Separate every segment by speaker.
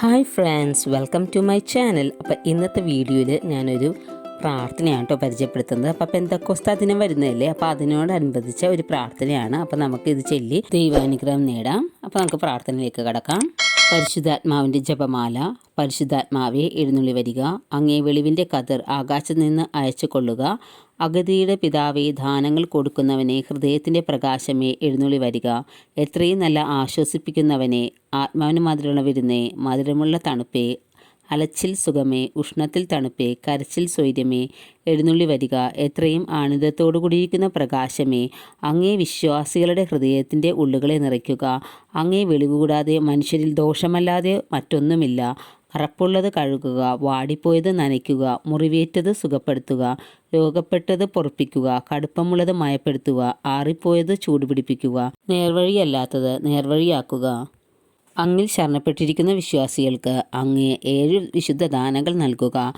Speaker 1: Hi friends welcome to my channel അപ്പോൾ ഇന്നത്തെ വീഡിയോയിൽ ഞാനൊരു പ്രാർത്ഥനയാണ് കേട്ടോ പരിചയപ്പെടുത്തുന്നത്. അപ്പോൾ പെന്തക്കോസ്ത ദിനം വരുന്നതല്ലേ? അപ്പോൾ അതിനോടനുബന്ധിച്ച ഒരു പ്രാർത്ഥനയാണ്. അപ്പോൾ നമുക്ക് ഇത് ചൊല്ലി ദൈവാനുഗ്രഹം നേടാം. അപ്പോൾ നമുക്ക് പ്രാർത്ഥനയിലേക്ക് കടക്കാം. പരിശുദ്ധാത്മാവിന്റെ ജപമാല. പരിശുദ്ധാത്മാവെ എഴുന്നള്ളി വരിക. അങ്ങേ വെളിവിന്റെ കതിർ ആകാശത്ത് നിന്ന് അയച്ചു കൊള്ളുക അഗതിയുടെ പിതാവെ ദാനങ്ങൾ കൊടുക്കുന്നവനെ ഹൃദയത്തിന്റെ പ്രകാശമേ എഴുന്നള്ളി വരിക. എത്രയും നല്ല ആശ്വസിപ്പിക്കുന്നവനെ ആത്മാവിന് മധുരമുള്ള വിരുന്നേ മധുരമുള്ള തണുപ്പേ അലച്ചിൽ സുഖമേ ഉഷ്ണത്തിൽ തണുപ്പേ കരച്ചിൽ സ്വൈര്യമേ എഴുന്നള്ളി വരിക എത്രയും ആനന്ദത്തോടു കൂടിയിരിക്കുന്ന പ്രകാശമേ അങ്ങേ വിശ്വാസികളുടെ ഹൃദയത്തിന്റെ ഉള്ളുകളെ നിറയ്ക്കുക അങ്ങേ വെളിവുകൂടാതെ മനുഷ്യരിൽ ദോഷമല്ലാതെ മറ്റൊന്നുമില്ല കറപ്പുള്ളത് കഴുകുക വാടിപ്പോയത് നനയ്ക്കുക മുറിവേറ്റത് സുഖപ്പെടുത്തുക രോഗപ്പെട്ടത് പൊറപ്പിക്കുക കടുപ്പമുള്ളത് മയപ്പെടുത്തുക ആറിപ്പോയത് ചൂടുപിടിപ്പിക്കുക നേർവഴിയല്ലാത്തത് നേർവഴിയാക്കുക. അങ്ങിൽ ശരണപ്പെട്ടിരിക്കുന്ന വിശ്വാസികൾക്ക് അങ്ങ് ഏഴ് വിശുദ്ധ ദാനങ്ങൾ നൽകുക.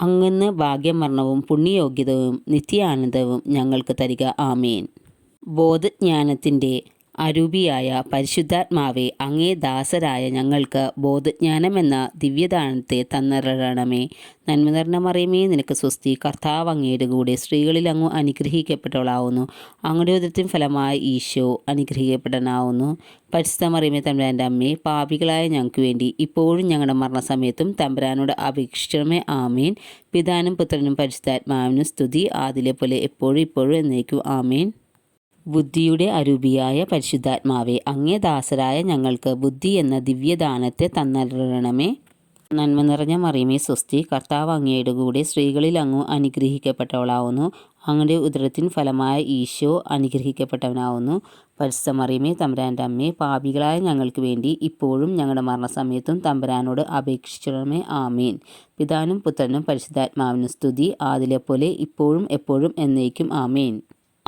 Speaker 1: അങ്ങന്ന് ഭാഗ്യമരണവും പുണ്യയോഗ്യതവും നിത്യാനന്ദവും ഞങ്ങൾക്ക് തരിക. ആമേൻ. ബോധജ്ഞാനത്തിന്റെ അരൂപിയായ പരിശുദ്ധാത്മാവെ അങ്ങേ ദാസരായ ഞങ്ങൾക്ക് ബോധജ്ഞാനമെന്ന ദിവ്യദാനത്തെ തന്നിരണമേ നന്മ മറിയമേ നിനക്ക് സ്വസ്തി. കർത്താവ് അങ്ങയുടെ കൂടെ സ്ത്രീകളിൽ അങ്ങ് അനുഗ്രഹിക്കപ്പെട്ടവളാവുന്നു. അങ്ങയുടെ ഉദരത്തിൻ ഫലമായി ഈശോ അനുഗ്രഹിക്കപ്പെടാനാവുന്നു. പരിശുദ്ധ മറിയമേ തമ്പുരാന്റെ അമ്മേ പാപികളായ ഞങ്ങൾക്ക് വേണ്ടി ഇപ്പോഴും ഞങ്ങളുടെ മരണസമയത്തും തമ്പുരാനോട് അപേക്ഷിക്കണമേ. ആമേൻ. പിതാനും പുത്രനും പരിശുദ്ധാത്മാവിനും സ്തുതി. ആദിലെ പോലെ എപ്പോഴും ഇപ്പോഴും എന്നേക്കും. ആമേൻ. ബുദ്ധിയുടെ അരൂപിയായ പരിശുദ്ധാത്മാവെ അങ്ങേ ദാസരായ ഞങ്ങൾക്ക് ബുദ്ധി എന്ന ദിവ്യദാനത്തെ തന്നരണമേ. നന്മ നിറഞ്ഞ മറിയമേ സ്വസ്തി കർത്താവ് അങ്ങയുടെ കൂടെ സ്ത്രീകളിൽ അങ്ങ് അനുഗ്രഹിക്കപ്പെട്ടവളാവുന്നു. അങ്ങയുടെ ഉദരത്തിൻ ഫലമായ ഈശോ അനുഗ്രഹിക്കപ്പെട്ടവനാവുന്നു. പരിശുദ്ധ മറിയമേ തമ്പുരാന്റെ അമ്മേ പാപികളായ ഞങ്ങൾക്ക് വേണ്ടി ഇപ്പോഴും ഞങ്ങളുടെ മരണസമയത്തും തമ്പരാനോട് അപേക്ഷിച്ചണമേ ആമീൻ. പിതാനും പുത്രനും പരിശുദ്ധാത്മാവിനും സ്തുതി. ആദിലെ പോലെ ഇപ്പോഴും എപ്പോഴും എന്നേക്കും. ആമീൻ.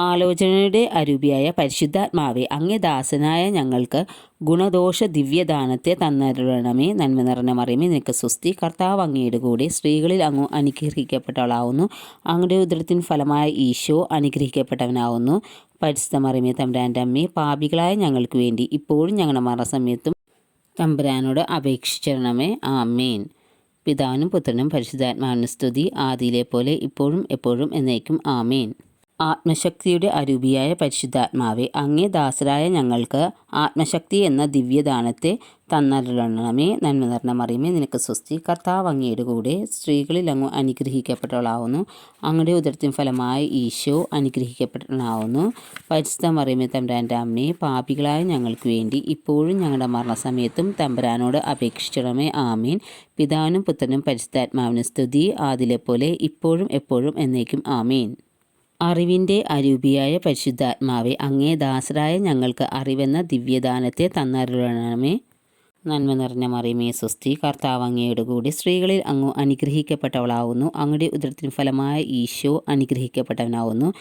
Speaker 1: ആലോചനയുടെ അരൂപിയായ പരിശുദ്ധാത്മാവെ അങ്ങേ ദാസനായ ഞങ്ങൾക്ക് ഗുണദോഷ ദിവ്യദാനത്തെ തന്നരുളണമേ നന്മ നിറഞ്ഞ മറിയമേ നിനക്ക് സ്വസ്തി. കർത്താവ് അങ്ങയുടെ കൂടെ സ്ത്രീകളിൽ അങ്ങ് അനുഗ്രഹിക്കപ്പെട്ടവളാവുന്നു. അങ്ങയുടെ ഉദരത്തിന് ഫലമായ ഈശോ അനുഗ്രഹിക്കപ്പെട്ടവനാവുന്നു. പരിശുദ്ധ മറിയമേ തമ്പുരാന്റെ അമ്മേ പാപികളായ ഞങ്ങൾക്ക് വേണ്ടി ഇപ്പോഴും ഞങ്ങളുടെ മരണസമയത്തും തമ്പുരാനോട് അപേക്ഷിച്ചിരണമേ. ആമേൻ. പിതാവിനും പുത്രനും പരിശുദ്ധാത്മാവിനും സ്തുതി. ആദിയിലെ പോലെ ഇപ്പോഴും എപ്പോഴും എന്നേക്കും. ആമേൻ. ആത്മശക്തിയുടെ അരൂപിയായ പരിശുദ്ധാത്മാവെ അങ്ങേ ദാസരായ ഞങ്ങൾക്ക് ആത്മശക്തി എന്ന ദിവ്യദാനത്തെ തന്നരുളണമേ നന്മ നിറഞ്ഞ മറിയമേ നിനക്ക് സ്വസ്തി. കർത്താവ് അങ്ങയുടെ കൂടെ സ്ത്രീകളിൽ അങ്ങ് അനുഗ്രഹിക്കപ്പെട്ടവളാവുന്നു. അങ്ങയുടെ ഉദരത്തിൻ ഫലമായി ഈശോ അനുഗ്രഹിക്കപ്പെട്ടവളാവുന്നു പരിശുദ്ധ മറിയമേ തമ്പുരാന്റെ അമ്മയെ പാപികളായ ഞങ്ങൾക്ക് വേണ്ടി ഇപ്പോഴും ഞങ്ങളുടെ മരണസമയത്തും തമ്പുരാനോട് അപേക്ഷിച്ചിടമേ ആമീൻ. പിതാവിനും പുത്രനും പരിശുദ്ധാത്മാവിനും സ്തുതി. ആദിലെ പോലെ ഇപ്പോഴും എപ്പോഴും എന്നേക്കും. ആമീൻ. അറിവിന്റെ അരൂപിയായ പരിശുദ്ധാത്മാവെ അങ്ങേ ദാസരായ ഞങ്ങൾക്ക് അറിവെന്ന ദിവ്യദാനത്തെ തന്നരുളണമേ. നന്മ നിറഞ്ഞ മറിയമേ സ്വസ്തി. കർത്താവ് അങ്ങയുടെ കൂടി സ്ത്രീകളിൽ അങ്ങ് അനുഗ്രഹിക്കപ്പെട്ടവളാവുന്നു. അങ്ങയുടെ ഉദരത്തിന് ഫലമായ ഈശോ അനുഗ്രഹിക്കപ്പെട്ടവനാവുന്നു.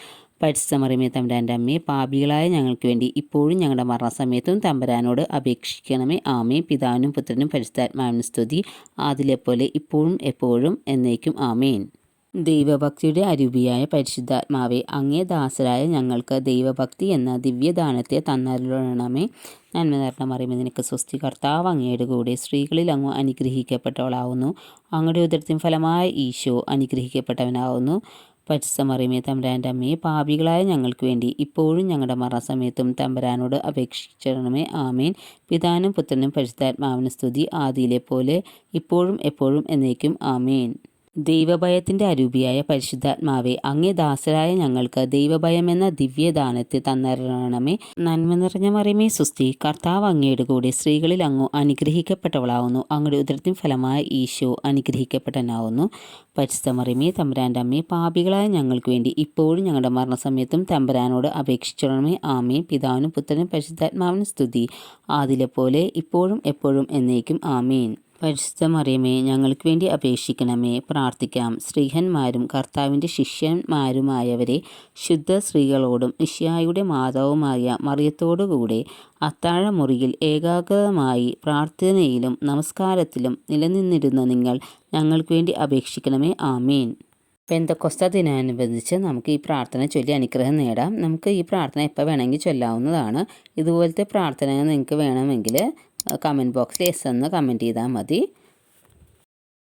Speaker 1: പരിശുദ്ധ മറിയമേ തമ്പുരാന്റെ അമ്മയെ പാപികളായ ഞങ്ങൾക്ക് വേണ്ടി ഇപ്പോഴും ഞങ്ങളുടെ മരണസമയത്തും തമ്പരാനോട് അപേക്ഷിക്കണമേ. ആമേ പിതാവിനും പുത്രനും പരിശുദ്ധാത്മാവിനും സ്തുതി. ആതിലെപ്പോലെ ഇപ്പോഴും എപ്പോഴും എന്നേക്കും. ആമേൻ. ദൈവഭക്തിയുടെ അരൂപിയായ പരിശുദ്ധാത്മാവെ അങ്ങേ ദാസരായ ഞങ്ങൾക്ക് ദൈവഭക്തി എന്ന ദിവ്യദാനത്തെ തന്നരുളണമേ. നന്മ നിറഞ്ഞ മറിയുമ്പോൾ നിനക്ക് സ്വസ്തി. കർത്താവ് അങ്ങയുടെ കൂടെ സ്ത്രീകളിൽ അങ്ങ് അനുഗ്രഹിക്കപ്പെട്ടവളാവുന്നു. അങ്ങയുടെ ഉദരത്തിൻ ഫലമായ ഈശോ അനുഗ്രഹിക്കപ്പെട്ടവനാവുന്നു. പരിസമറിയമേ തമ്പരാന്റെ അമ്മയെ പാപികളായ ഞങ്ങൾക്ക് വേണ്ടി ഇപ്പോഴും ഞങ്ങളുടെ മരണസമയത്തും തമ്പുരാനോട് അപേക്ഷിച്ചിടണമേ. ആമേൻ. പിതാനും പുത്രനും പരിശുദ്ധാത്മാവിനും സ്തുതി. ആദിയിലെ പോലെ ഇപ്പോഴും എപ്പോഴും എന്നേക്കും. ആമേൻ. ദൈവഭയത്തിന്റെ അരൂപിയായ പരിശുദ്ധാത്മാവെ അങ്ങേ ദാസരായ ഞങ്ങൾക്ക് ദൈവഭയമെന്ന ദിവ്യദാനത്തെ തന്നരണമേ. നന്മ നിറഞ്ഞ മറിയമേ സുസ്തി കർത്താവ് അങ്ങയുടെ കൂടെ സ്ത്രീകളിൽ അങ്ങ് അനുഗ്രഹിക്കപ്പെട്ടവളാവുന്നു. അങ്ങയുടെ ഉദരത്തിൻ ഫലമായ ഈശോ അനുഗ്രഹിക്കപ്പെട്ടനാവുന്നു. പരിശുദ്ധ മറിയമേ തമ്പുരാന്റെ പാപികളായ ഞങ്ങൾക്ക് വേണ്ടി ഇപ്പോഴും ഞങ്ങളുടെ മരണസമയത്തും തമ്പരാനോട് അപേക്ഷിച്ചിടണമേ ആമേ പിതാവിനും പുത്രനും പരിശുദ്ധാത്മാവിനും സ്തുതി. ആദിലെ പോലെ ഇപ്പോഴും എപ്പോഴും എന്നേക്കും. ആമേൻ. പരിശുദ്ധ മറിയമേ ഞങ്ങൾക്ക് വേണ്ടി അപേക്ഷിക്കണമേ. പ്രാർത്ഥിക്കാം. സ്ത്രീഹന്മാരും കർത്താവിന്റെ ശിഷ്യന്മാരുമായവരെ ശുദ്ധ സ്ത്രീകളോടും നിഷ്യായുടെ മാതാവുമായ മറിയത്തോടുകൂടെ അത്താഴമുറിയിൽ ഏകാഗ്രതമായി പ്രാർത്ഥനയിലും നമസ്കാരത്തിലും നിലനിന്നിരുന്ന നിങ്ങൾ ഞങ്ങൾക്ക് വേണ്ടി അപേക്ഷിക്കണമേ. ആമീൻ. പെന്തക്കൊസ്ത ദിനാനുബന്ധിച്ച് നമുക്ക് ഈ പ്രാർത്ഥന ചൊല്ലി അനുഗ്രഹം നേടാം. നമുക്ക് ഈ പ്രാർത്ഥന എപ്പോൾ വേണമെങ്കിൽ ചൊല്ലാവുന്നതാണ്. ഇതുപോലത്തെ പ്രാർത്ഥനകൾ നിങ്ങൾക്ക് വേണമെങ്കിൽ കമന്റ് ബോക്സിൽ എസ് എന്ന് കമന്റ് ചെയ്താൽ മതി.